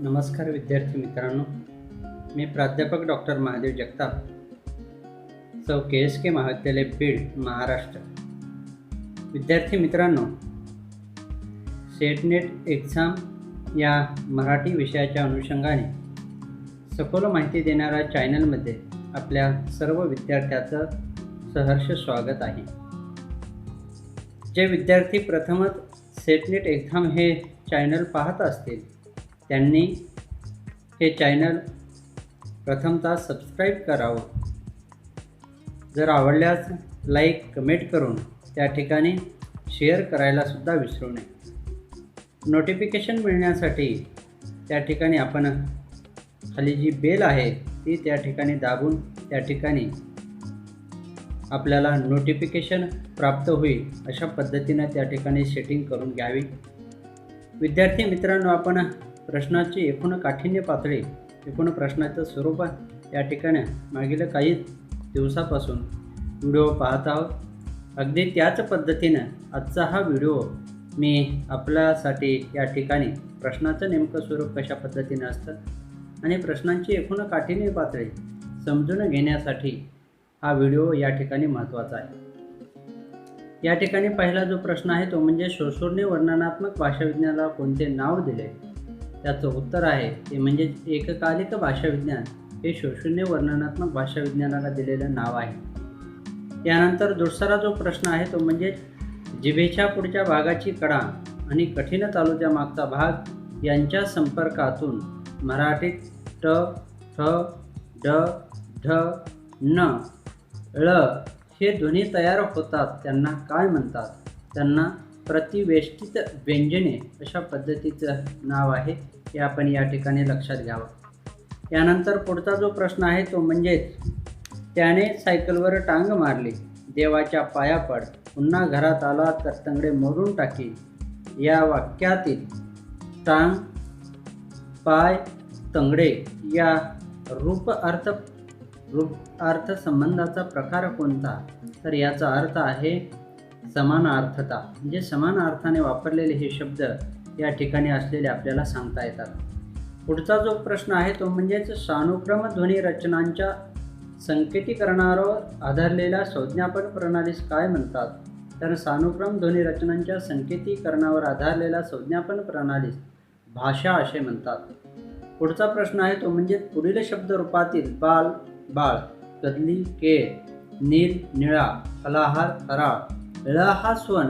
नमस्कार विद्यार्थी मित्रांनो. मी प्राध्यापक डॉक्टर महादेव जगताप. सौ के एस के महाविद्यालय बीड महाराष्ट्र. विद्यार्थी मित्रांनो सेटनेट एक्झाम या मराठी विषयाच्या अनुषंगाने सखोल माहिती देणाऱ्या चॅनलमध्ये आपल्या सर्व विद्यार्थ्याचं सहर्ष स्वागत आहे. जे विद्यार्थी प्रथमच सेटनेट एक्झाम हे चॅनल पाहत असतील त्यांनी हे चॅनल प्रथमतः सबस्क्राईब करावं. जर आवडल्यास लाईक कमेंट करून त्या ठिकाणी शेअर करायलासुद्धा विसरू नये. नोटिफिकेशन मिळण्यासाठी त्या ठिकाणी आपण खाली जी बेल आहे ती त्या ठिकाणी दाबून त्या ठिकाणी आपल्याला नोटिफिकेशन प्राप्त होईल अशा पद्धतीनं त्या ठिकाणी सेटिंग करून घ्यावी. विद्यार्थी मित्रांनो आपण प्रश्नाची एकूण काठिण्य पातळी एकूण प्रश्नाचं स्वरूप या ठिकाणी मागील काही दिवसापासून व्हिडिओ पाहत आहोत. अगदी त्याच पद्धतीनं आजचा हा व्हिडिओ मी आपल्यासाठी या ठिकाणी प्रश्नाचं नेमकं स्वरूप कशा पद्धतीनं असतं आणि प्रश्नांची एकूण काठिण्य पातळी समजून घेण्यासाठी हा व्हिडिओ या ठिकाणी महत्त्वाचा आहे. या ठिकाणी पहिला जो प्रश्न आहे तो म्हणजे शोषोर्णी वर्णनात्मक भाषाविज्ञानाला कोणते नाव दिले? त्याचं उत्तर आहे ते म्हणजे एककालिक भाषाविज्ञान. हे शोषण्य वर्णनात्मक भाषाविज्ञानाला दिलेलं नाव आहे. यानंतर दुसरा जो प्रश्न आहे तो म्हणजे जिभेच्या पुढच्या भागाची कडा आणि कठीण चालूच्या मागचा भाग यांच्या संपर्कातून मराठीत ट ठ ड ढ न ळ हे ध्वनी तयार होतात त्यांना काय म्हणतात? त्यांना प्रतिवेष्टित व्यंजने अशा पद्धतीचं नाव आहे हे आपण या ठिकाणी लक्षात घ्यावं. यानंतर पुढचा जो प्रश्न आहे तो म्हणजेच त्याने सायकलवर टांग मारली देवाच्या पाया पड पुन्हा घरात आला तर तंगडे मोडून टाकी. या वाक्यातील टांग पाय तंगडे या रूप अर्थ रूप अर्थ संबंधाचा प्रकार कोणता? तर याचा अर्थ आहे समानार्थता. म्हणजे समान अर्थाने वापरलेले हे शब्द या ठिकाणी असलेले आपल्याला सांगता येतात. पुढचा जो प्रश्न आहे तो म्हणजेच सानुक्रम ध्वनी रचनांच्या संकेतीकरणावर आधारलेल्या संज्ञापन प्रणालीस काय म्हणतात? तर सानुक्रम ध्वनी रचनांच्या संकेतीकरणावर आधारलेल्या संज्ञापन प्रणालीस भाषा असे म्हणतात. पुढचा प्रश्न आहे तो म्हणजे पुढील शब्द रूपातील बाल बाळ कदली केळ नील निळा फलाहार हराळ ळ हा स्वन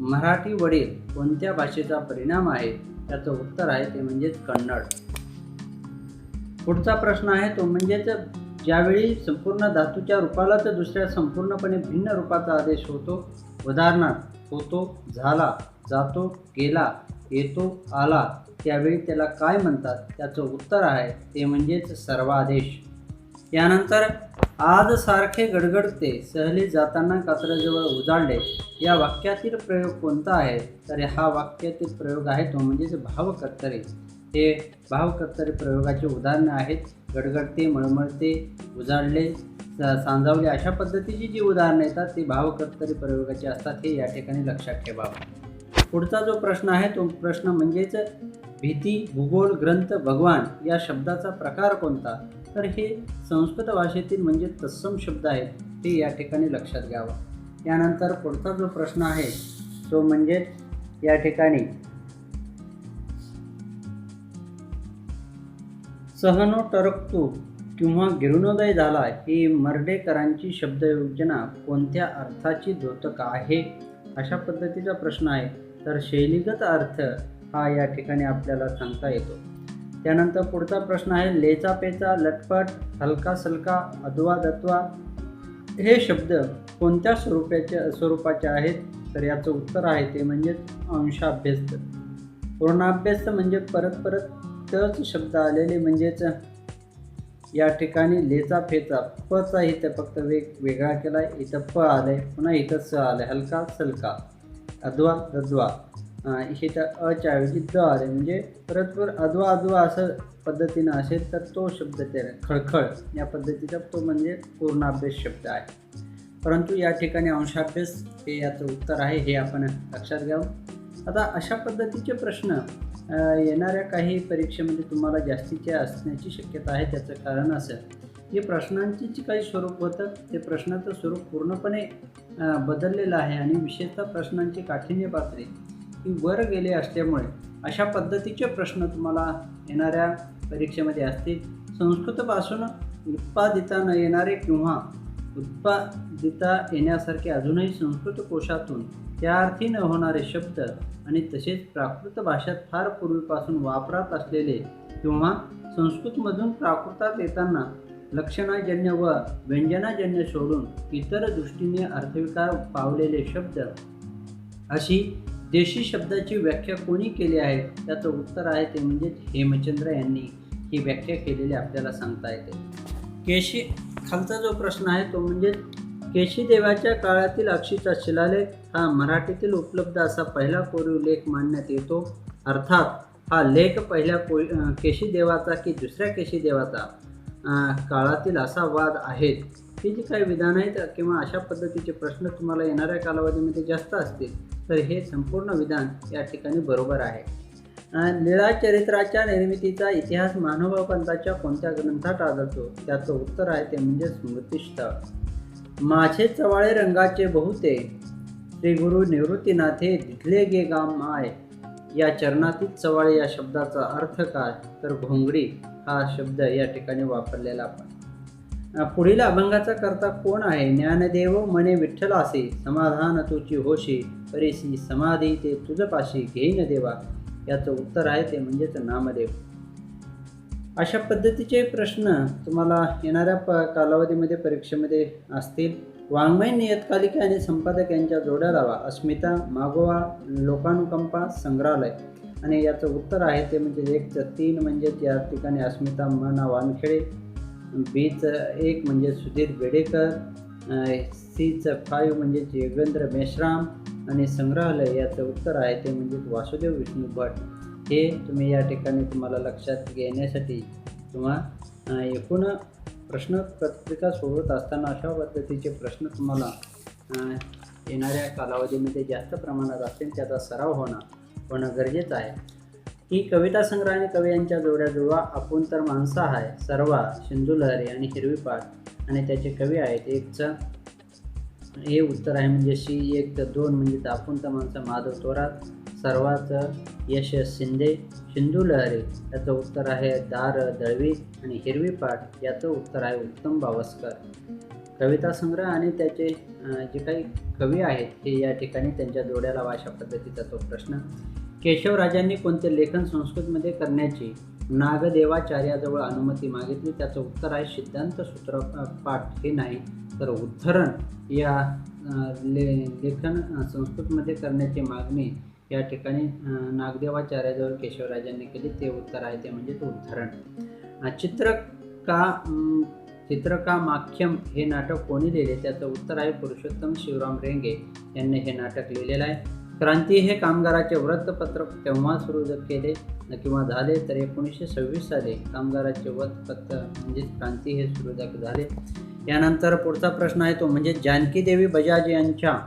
मराठी वडील कोणत्या भाषेचा परिणाम आहे? त्याचं उत्तर आहे ते म्हणजेच कन्नड. पुढचा प्रश्न आहे तो म्हणजेच ज्यावेळी संपूर्ण धातूच्या रूपाला तर दुसऱ्या संपूर्णपणे भिन्न रूपाचा आदेश होतो. उदाहरणार्थ होतो झाला जातो गेला येतो आला त्यावेळी त्याला काय म्हणतात? त्याचं उत्तर आहे ते म्हणजेच सर्वादेश. यानंतर आज सारखे गडगडते सहली जाताना कात्रजवळ उजाडले. या वाक्यातील प्रयोग कोणता आहे? तर हा वाक्यातील प्रयोग आहे तो म्हणजेच भावकर्तरी हे भावकर्तरी प्रयोगाचे उदाहरणं आहेत. गडगडते मळमळते उजाडले सांजावले अशा पद्धतीची जी उदाहरणं येतात ती भावकर्तरी प्रयोगाची असतात हे या ठिकाणी लक्षात ठेवावं पुढचा जो प्रश्न आहे तो प्रश्न म्हणजेच भीती भूगोल ग्रंथ भगवान या शब्दाचा प्रकार कोणता? तर हे संस्कृत भाषेतील म्हणजे तत्सम शब्द आहेत ते या ठिकाणी लक्षात घ्यावं. यानंतर पुढचा जो प्रश्न आहे तो म्हणजेच या ठिकाणी सहनो टरकतो किंवा गिरणोदय झाला ही मर्डेकरांची शब्दयोजना कोणत्या अर्थाची द्योतक आहे? अशा पद्धतीचा प्रश्न आहे. तर शैलीगत अर्थ हा या ठिकाणी आपल्याला सांगता येतो. त्यानंतर पुढचा प्रश्न आहे लेचा पेचा लटपट हलका सलका अद्वा दत्वा. हे शब्द कोणत्या स्वरूपाचे स्वरूपाचे आहेत? तर याचं उत्तर आहे ते म्हणजेच अंशाभ्यस्त. पूर्णाभ्यस्त म्हणजे परत परत तच शब्द आलेले म्हणजेच या ठिकाणी लेचा फेचा पचा इथं फक्त वेग वेगळा केला आहे इथं प आलं आहे पुन्हा इथं स आलं आहे हलका सलका अद्वा दद्वा. इथं अच्या ऐवजी द आले म्हणजे परत परत अद्वा अद्वा असं पद्धतीनं असेल तर तो शब्द ते खळखळ या पद्धतीचा तो म्हणजे पूर्णाभ्यास शब्द आहे. परंतु या ठिकाणी अंशाभ्यास हे याचं उत्तर आहे हे आपण लक्षात घ्यावं आता अशा पद्धतीचे प्रश्न येणाऱ्या काही परीक्षेमध्ये तुम्हाला जास्तीचे असण्याची शक्यता आहे त्याचं कारण असं जे प्रश्नांची जे काही स्वरूप होतं ते प्रश्नाचं स्वरूप पूर्णपणे बदललेलं आहे आणि विशेषतः प्रश्नांची काठिण्य पातळी ही वर गेले असल्यामुळे अशा पद्धतीचे प्रश्न तुम्हाला येणाऱ्या परीक्षेमध्ये असतील संस्कृतपासून उत्पादिता न येणारे किंवा उत्पादिता येण्यासारखे अजूनही संस्कृत कोशातून त्या अर्थी न होणारे शब्द आणि तसेच प्राकृत भाषेत फार पूर्वीपासून वापरात असलेले किंवा संस्कृतमधून प्राकृतात येताना लक्षणाजन्य व व्यंजनाजन्य सोडून इतर दृष्टीने अर्थविकार पावलेले शब्द अशी देशी शब्दाची व्याख्या कोणी केली आहे? त्याचं उत्तर आहे ते म्हणजे हेमचंद्र यांनी. ही व्याख्या केलेली आपल्याला सांगता येते. केशी खालचा जो प्रश्न आहे तो म्हणजे केशीदेवाच्या काळातील अक्षीचा शिलालेख हा मराठीतील उपलब्ध असा पहिला कोरीव लेख मानण्यात येतो. अर्थात हा लेख पहिल्या को केशीदेवाचा की दुसऱ्या केशीदेवाचा काळातील असा वाद आहेत ही जी काही विधान आहेत किंवा अशा पद्धतीचे प्रश्न तुम्हाला येणाऱ्या कालावधीमध्ये जास्त असतील तर हे संपूर्ण विधान या ठिकाणी बरोबर आहे. लीळा चरित्राच्या निर्मितीचा इतिहास मानोबा पंताच्या कोणत्या ग्रंथात आढळतो? त्याचं उत्तर आहे ते म्हणजे स्मृतिस्थळ माझे चवाळे रंगाचे बहुते श्री गुरु निवृत्तीनाथे दिथले गे गाम माय या चरणातील चवाळे या शब्दाचा अर्थ काय? तर घोंगडी हा शब्द या ठिकाणी वापरलेला आपण. पुढील अभंगाचा करता कोण आहे? ज्ञानदेव मने विठ्ठलासे समाधान तुची होशी परेशी समाधी ते तुझपाशी घेईन देवा याचं उत्तर आहे ते म्हणजेच नामदेव. अशा पद्धतीचे प्रश्न तुम्हाला येणाऱ्या प कालावधीमध्ये परीक्षेमध्ये असतील. वाङ्मय नियतकालिका आणि संपादक यांच्या जोड्या लावा. अस्मिता मागोवा लोकानुकंपा संग्रहालय. आणि याचं उत्तर आहे ते म्हणजे एकचं तीन म्हणजेच या ठिकाणी अस्मिता मना वानखेडे. बीचं एक म्हणजे सुधीर बेडेकर सीचं फाईव्ह म्हणजेच योगेंद्र मेश्राम. आणि संग्रहालय याचं उत्तर आहे ते म्हणजे वासुदेव विष्णू भट हे तुम्ही या ठिकाणी तुम्हाला लक्षात घेण्यासाठी किंवा एकूण प्रश्न पत्रिका सोडवत असताना अशा पद्धतीचे प्रश्न तुम्हाला येणाऱ्या कालावधीमध्ये जास्त प्रमाणात असतील त्याचा सराव होणं होणं गरजेचं आहे. ही कविता संग्रह आणि कवी यांच्या जोड्या जुळवा आपण तर माणसा आहे सर्वा सिंधुलहरी आणि हिरवी पाठ आणि त्याचे कवी आहेत एकचं हे उत्तर आहे म्हणजे शी एक तर दोन म्हणजे आपण तर माणसं माधव थोरात सर्वाचं यश शिंदे सिंधू याचं उत्तर आहे दार दळवी आणि हिरवी पाठ याचं उत्तर आहे उत्तम बावस्कर कविता संग्रह आणि त्याचे जे काही कवी आहेत हे या ठिकाणी त्यांच्या जोड्याला अशा पद्धतीचा तो प्रश्न. केशवराजांनी कोणते लेखन संस्कृतमध्ये करण्याची नागदेवाचार्याजवळ अनुमती मागितली? त्याचं उत्तर आहे सिद्धांत सूत्र पाठ. हे नाही तर उद्धरण या ले लेखन संस्कृतमध्ये करण्याची मागणी या ठिकाणी नागदेवाचार्याजवळ केशवराजांनी केली. ते उत्तर आहे ते म्हणजे ते उद्धरण. का चित्रका का चित्रकामाख्यम हे नाटक कोणी लिहिले? त्याचं उत्तर आहे पुरुषोत्तम शिवराम रेंगे यांनी हे नाटक लिहिलेलं आहे. क्रांती हे कामगाराचे वृत्तपत्र केव्हा सुरू केले किंवा झाले तर एकोणीसशे सव्वीस साली कामगाराचे वृत्तपत्र म्हणजेच क्रांती हे सुरू झाले. यानंतर पुढचा प्रश्न आहे तो म्हणजे जानकी देवी बजाज यांच्या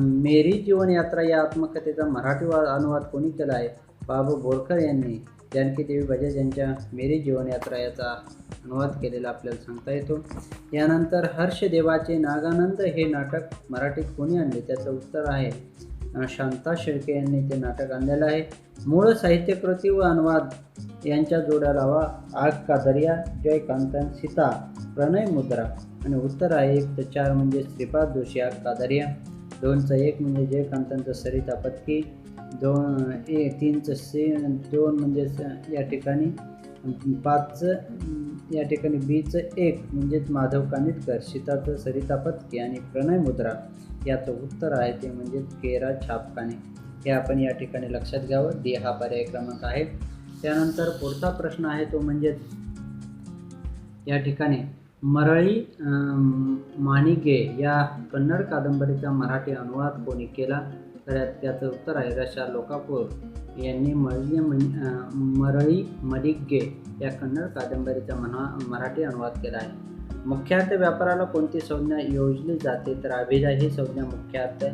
मेरी जीवन यात्रा या आत्मकथेचा मराठी वा- अनुवाद कोणी केला आहे? बाबू बोरकर यांनी जानकी देवी बजाज यांच्या मेरी जीवन यात्रा याचा अनुवाद केलेला आपल्याला सांगता येतो. यानंतर हर्षदेवाचे नागानंद हे नाटक मराठीत कोणी आणले? त्याचं उत्तर आहे शांता शेळके यांनी ते नाटक आणलेलं आहे. मूळ साहित्यकृती व अनुवाद यांच्या जोड्या लावा. आग का दर्या जयकांतन सीता प्रणय मुद्रा. आणि उत्तर आहे एक तर चार म्हणजे श्रीपाद जोशी आग का दर्या. दोनचं एक म्हणजे जयकांतांचं सरिता पत्की. दोन ए तीनचं से दोन म्हणजे या ठिकाणी. पाचचं या ठिकाणी बीचं एक म्हणजेच माधव कानिटकर सीताचं सरिता पत्के आणि प्रणय मुद्रा याचं उत्तर आहे ते म्हणजे केरा छापकाने हे आपण या ठिकाणी लक्षात घ्यावं. डी हा पर्याय क्रमांक आहे. त्यानंतर पुढचा प्रश्न आहे तो म्हणजे या ठिकाणी मरळी माणिके या कन्नड कादंबरीचा मराठी अनुवाद कोणी केला? तर त्याचं उत्तर आहे रशा लोकापूर. यांनी मरळी मरळी मलिगे या कन्नड कादंबरीचा मना मराठी अनुवाद केला आहे. मुख्यार्थ व्यापाराला कोणती संज्ञा योजली जाते तर अभिधा ही संज्ञा मुख्यार्थ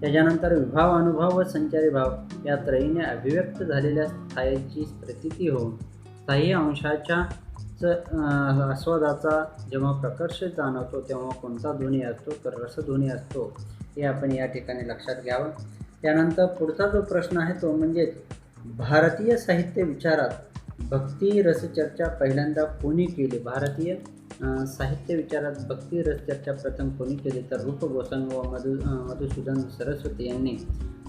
त्याच्यानंतर विभाव अनुभव व संचारी भाव या त्रयीने अभिव्यक्त झालेल्या स्थायीची प्रतीती होऊन स्थायी अंशाच्या आस्वादाचा जेव्हा प्रकर्ष जाणवतो तेव्हा कोणता ध्वनी असतो तर रसध्वनी असतो हे आपण या ठिकाणी लक्षात घ्यावं. त्यानंतर पुढचा जो प्रश्न आहे तो म्हणजे भारतीय साहित्य विचारात भक्ती रसचर्चा पहिल्यांदा कोणी केली? भारतीय साहित्य विचारात भक्ती रसचर्चा प्रथम कोणी केली? तर रूप गोस्वामी व मधु मधुसूदन सरस्वती यांनी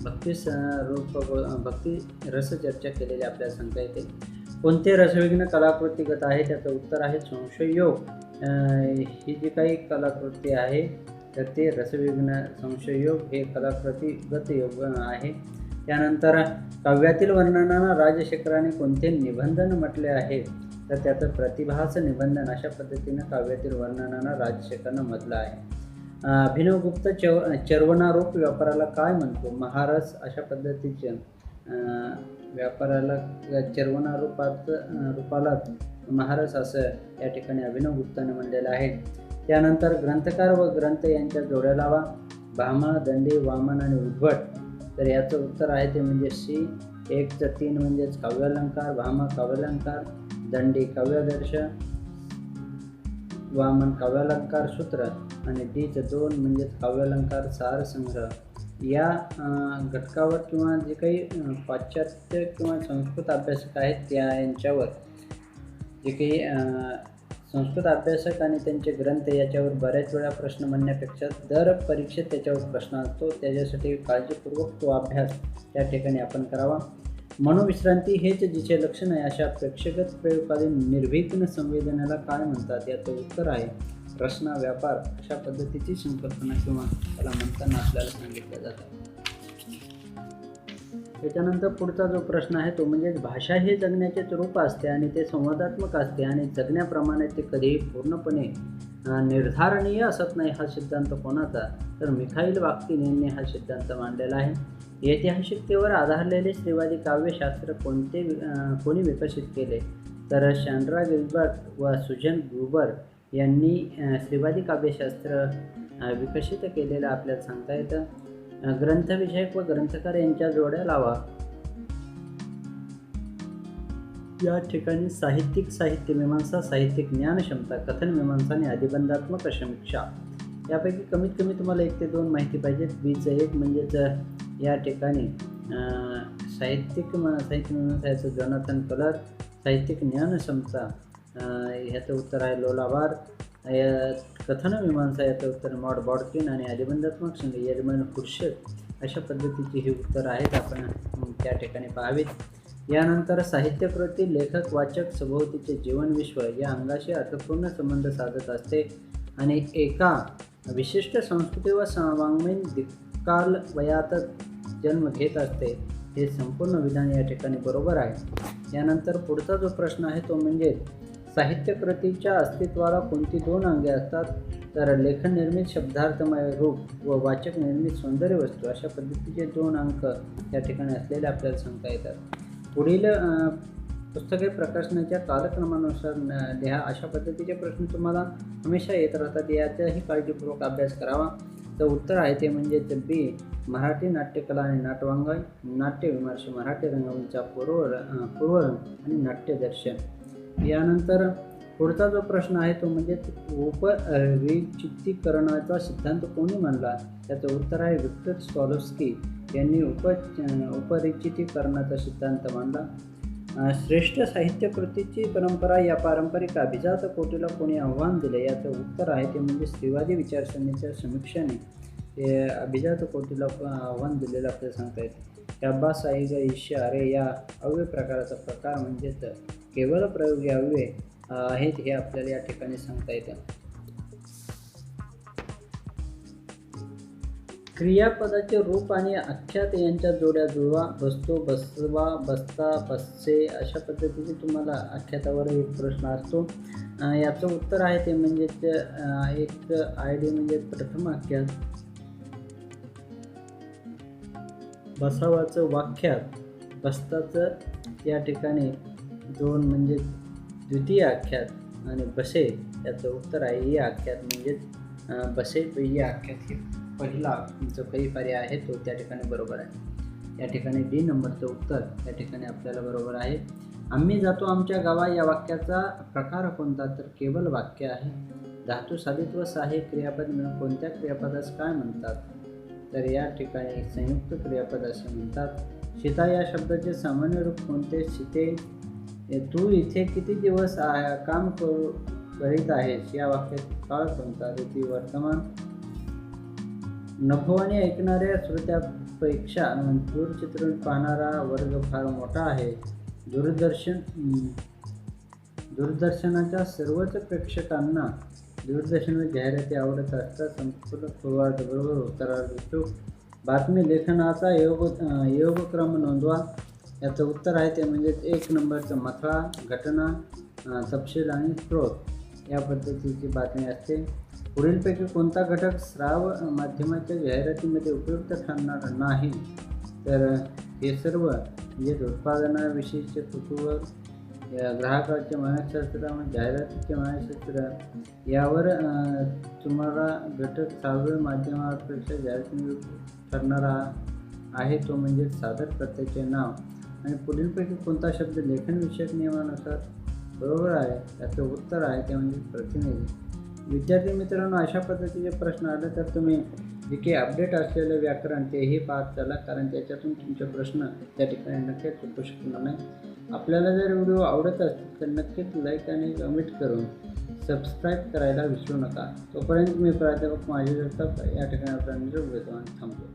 भक्ती स रूप गो- भक्ती रसचर्चा केलेली आपल्याला सांगता येते. कोणते रसविघ्न कलाकृतीगत आहे? त्याचं उत्तर आहे संशयोग ही जी काही कलाकृती आहे तर ते रसविघ्न संशयोग हे कलाकृतीगत योग आहे. त्यानंतर काव्यातील वर्णनांना राजशेखराने कोणते निबंधन म्हटले आहे? तर त्याचं प्रतिभास निबंधन अशा पद्धतीनं काव्यातील वर्णनांना राजशेखरनं म्हटलं आहे. अभिनव अभिनवगुप्त चव चर्वणारूप व्यापाराला काय म्हणतो? महारस अशा पद्धतीचे व्यापाराला चर्वणारूपात रूपाला महारस असं या ठिकाणी अभिनवगुप्ताने म्हणलेलं आहे. त्यानंतर ग्रंथकार व ग्रंथ यांच्या जोड्या लावा. भामा दंडी वामन आणि उद्भट तर याचं उत्तर आहे ते म्हणजे सी. एकचं तीन म्हणजेच काव्यालंकार भामा काव्यालंकार दंडी काव्यादर्श वामन काव्यालंकार सूत्र आणि डीचं दोन म्हणजेच काव्यालंकार सार संग्रह. या घटकावर किंवा जे काही पाश्चात्य किंवा संस्कृत अभ्यासक आहेत त्या यांच्यावर जे काही संस्कृत अभ्यासक आणि त्यांचे ग्रंथ याच्यावर बऱ्याच वेळा प्रश्न म्हणण्यापेक्षा दर परीक्षेत त्याच्यावर प्रश्न असतो. त्याच्यासाठी काळजीपूर्वक तो अभ्यास त्या ठिकाणी आपण करावा. मनोविश्रांती हेच जिचे लक्षण आहे अशा प्रेक्षगत प्रयोगकालीन निर्विघ्न संवेदनाला काय म्हणतात? याचं उत्तर आहे रचना व्यापार अशा पद्धतीची संकल्पना किंवा त्याला म्हणताना आपल्याला सांगितलं जातं. त्याच्यानंतर पुढचा जो प्रश्न आहे तो म्हणजे भाषा हे जगण्याचे रूप असते आणि ते संवादात्मक असते आणि जगण्याप्रमाणे ते कधीही पूर्णपणे निर्धारणीय असत नाही हा सिद्धांत कोणाचा? तर मिखाईल वाक्तीन यांनी हा सिद्धांत मांडलेला आहे. ऐतिहासिकतेवर आधारलेले श्रीवादी काव्यशास्त्र कोणते कोणी विकसित केले? तर शॅन्ड्रा गिल्बर्ट व सुजन ग्रुबर यांनी स्त्रीवादी श्रीवादी काव्यशास्त्र विकसित केलेलं आपल्याला सांगता येतं. ग्रंथविषयक व ग्रंथकार यांच्या जोड्या लावा. या ठिकाणी साहित्यिक साहित्य मीमांसा साहित्यिक ज्ञानक्षमता कथन मीमांसा आणि अधिबंधात्मक समीक्षा यापैकी कमीत कमी तुम्हाला एक ते दोन माहिती पाहिजेत. बीचं एक म्हणजेच या ठिकाणी साहित्यिक साहित्य मीमांसा याचं जोनाथन कलर साहित्यिक ज्ञानक्षमता क्षमता ह्याचं उत्तर आहे लोलाबार. कथनमीमांसा कथन याचं उत्तर मॉड बॉडकिन आणि अधिबंधात्मक संघ यजमान खुर्शद अशा पद्धतीची ही उत्तर आहेत आपण त्या ठिकाणी पाहावीत. यानंतर साहित्यकृती लेखक वाचक सभोवतीचे जीवनविश्व या अंगाशी अर्थपूर्ण संबंध साधत असते आणि एका विशिष्ट संस्कृती व स- वाङ्मयीन दिक्काल वयातच जन्म घेत असते. हे संपूर्ण विधान या ठिकाणी बरोबर आहे. यानंतर पुढचा जो प्रश्न आहे तो म्हणजे साहित्यकृतीच्या अस्तित्वाला कोणती दोन अंगे असतात? तर लेखन निर्मित शब्दार्थमय रूप व वाचक निर्मित सौंदर्य वस्तू अशा पद्धतीचे दोन अंक या ठिकाणी असलेले आपल्याला सांगता येतात. पुढील पुस्तके प्रकाशनाच्या कालक्रमानुसार लिहा. अशा पद्धतीचे प्रश्न तुम्हाला हमेशा येत राहतात. याचाही काळजीपूर्वक अभ्यास करावा. तर उत्तर आहे ते म्हणजे बी मराठी नाट्यकला आणि नाटवांगण नाट्यविमर्श मराठी रंगमंचा पूर्व पूर्वरंग आणि नाट्यदर्शन. यानंतर पुढचा जो प्रश्न आहे तो म्हणजे उप उपरिचित्तीकरणाचा सिद्धांत कोणी मानला त्याचं उत्तर आहे विक्टर स्कॉलोस्की यांनी उप उपरिचितीकरणाचा सिद्धांत मानला श्रेष्ठ साहित्यकृतीची परंपरा या पारंपरिक अभिजात कोटीला कोणी आव्हान दिले? याचं उत्तर आहे ते म्हणजे स्त्रीवादी विचारसरणीच्या समीक्षेने ते अभिजात कोटीला आव्हान दिलेलं आपल्याला सांगता येते. अब्बा साईग ईश्य अरे या अव्य प्रकाराचा प्रकार म्हणजेच केवळ प्रयोग यावे आहेत हे आपल्याला या ठिकाणी सांगता येतं. क्रियापदाचे रूप आणि आख्यात यांच्या जोड्या जुळवा बसतो बसवा बसता बसचे अशा पद्धतीचे तुम्हाला आख्यातावर एक प्रश्न असतो. याचं उत्तर आहे ते म्हणजेच एक आय डी म्हणजे प्रथम आख्यात. बसावाचं वाख्यात बसताचं या ठिकाणी दोन म्हणजे द्वितीय आख्यात आणि बसे याचं उत्तर आहे. ही आख्यात म्हणजेच बसे ही आख्यात हे पहिला जो काही पर्याय आहे तो त्या ठिकाणी बरोबर आहे. या ठिकाणी डी नंबरचं उत्तर या ठिकाणी आपल्याला बरोबर आहे. आम्ही जातो आमच्या गावा या वाक्याचा प्रकार कोणता? तर केवळ वाक्य आहे. धातू साधित व क्रियापद मिळून कोणत्या क्रियापदास काय म्हणतात? तर या ठिकाणी संयुक्त क्रियापद असे म्हणतात. शिता या शब्दाचे सामान्य रूप कोणते? सीते तू इथे किती दिवस काम करू करीत आहेस? या वाक्यात काळ कोणता? ती वर्तमान? नफवाने ऐकणाऱ्या श्रोत्यापेक्षा दूरचित्र पाहणारा वर्ग फार मोठा आहे. दूरदर्शन दूरदर्शनाच्या सर्वच प्रेक्षकांना दूरदर्शनवर जाहिराती आवडत असतात. संपूर्ण पूर्वार्धबरोबर उत्तरार्ध बातमी लेखनाचा योग योगक्रम नोंदवा. याचं उत्तर आहे ते म्हणजे एक नंबरचं मथळा घटना तपशील आणि स्रोत या पद्धतीची बातमी असते. पुढीलपैकी कोणता घटक श्राव माध्यमाच्या जाहिरातीमध्ये उपयुक्त ठरणार नाही? तर हे सर्व म्हणजे उत्पादनाविषयीचे कुतूहल ग्राहकाचे मानसशास्त्र आणि जाहिरातीचे मानसशास्त्र यावर तुम्हाला घटक सहाव्या माध्यमापेक्षा जाहिराती ठरणारा आहे तो म्हणजे सादर कर्त्याचे नाव. आणि पुढीलपैकी कोणता शब्द लेखनविषयक नियमानुसार बरोबर आहे त्याचं उत्तर आहे ते म्हणजे प्रतिनिधी. विद्यार्थी मित्रांनो अशा पद्धतीचे प्रश्न आले तर तुम्ही जे काही अपडेट असलेलं व्याकरण तेही पाहत चला कारण त्याच्यातून तुमचे प्रश्न त्या ठिकाणी नक्कीच चुकू शकणार नाही. आपल्याला जर व्हिडिओ आवडत असतील तर नक्कीच लाईक आणि कमेंट करून सबस्क्राईब करायला विसरू नका. तोपर्यंत मी प्राध्यापक माझे जगताप या ठिकाणी आपल्याला निरोप घेतो आणि थांबतो.